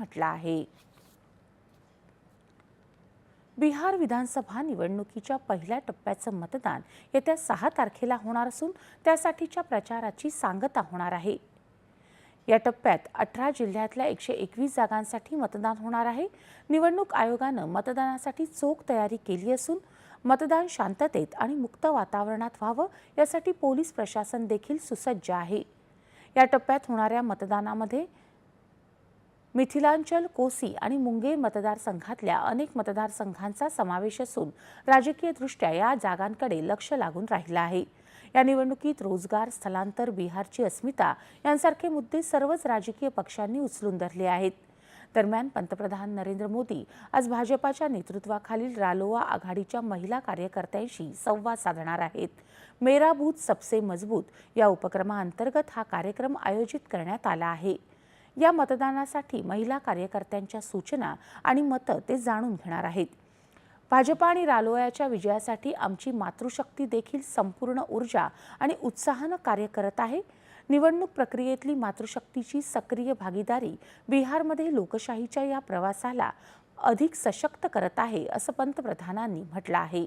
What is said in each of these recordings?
म्हटलं आहे. बिहार विधानसभा निवडणुकीच्या पहिल्या टप्प्याचं मतदान येत्या सहा तारखेला होणार असून त्यासाठीच्या प्रचाराची सांगता होणार आहे. या टप्प्यात अठरा जिल्ह्यातल्या एकशे एकवीस जागांसाठी मतदान होणार आहे. निवडणूक आयोगानं मतदानासाठी चोख तयारी केली असून मतदान शांततेत आणि मुक्त वातावरणात व्हावं यासाठी पोलीस प्रशासन देखील सुसज्ज आहे. या टप्प्यात होणाऱ्या मतदानामध्ये मिथिलांचल कोसी आणि मुंगेर मतदारसंघातल्या अनेक मतदारसंघांचा समावेश असून राजकीयदृष्ट्या या जागांकडे लक्ष लागून राहिलं आहे. या निवडणुकीत रोजगार स्थलांतर बिहारची अस्मिता यांसारखे मुद्दे सर्वच राजकीय पक्षांनी उचलून धरले आहेत. दरम्यान पंतप्रधान नरेंद्र मोदी आज भाजपाच्या नेतृत्वाखालील रालोआ आघाडीच्या महिला कार्यकर्त्यांशी संवाद साधणार आहेत. मेरा बूथ सबसे मजबूत या उपक्रमाअंतर्गत हा कार्यक्रम आयोजित करण्यात आला आहे. या मतदानासाठी महिला कार्यकर्त्यांच्या सूचना आणि मतं ते जाणून घेणार आहेत. भाजपा आणि रालोयाच्या विजयासाठी आमची मातृशक्ती देखील संपूर्ण ऊर्जा आणि उत्साहानं कार्य करत आहे. निवडणूक प्रक्रियेतली मातृशक्तीची सक्रिय भागीदारी बिहारमध्ये लोकशाहीच्या या प्रवासाला अधिक सशक्त करत आहे असं पंतप्रधानांनी म्हटलं आहे.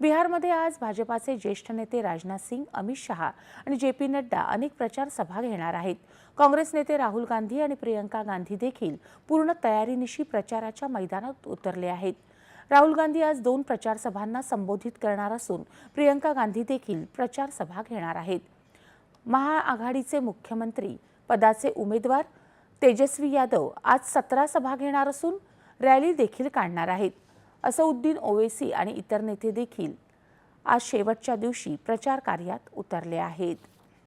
बिहारमध्ये आज भाजपाचे ज्येष्ठ नेते राजनाथ सिंग अमित शहा आणि जे पी नड्डा अनेक प्रचार सभा घेणार आहेत. काँग्रेस नेते राहुल गांधी आणि प्रियंका गांधी देखील पूर्ण तयारीनिशी प्रचाराच्या मैदानात उतरले आहेत. राहुल गांधी आज दोन प्रचार सभांना संबोधित करणार असून प्रियंका गांधी देखील प्रचार सभा घेणार आहेत. महाआघाडीचे मुख्यमंत्री पदाचे उमेदवार तेजस्वी यादव आज सतरा सभा घेणार असून रॅली देखील काढणार आहेत. असउद्दीन ओवेसी आणि इतर नेते देखील आज शेवटच्या दिवशी प्रचार कार्यात उतरले आहेत.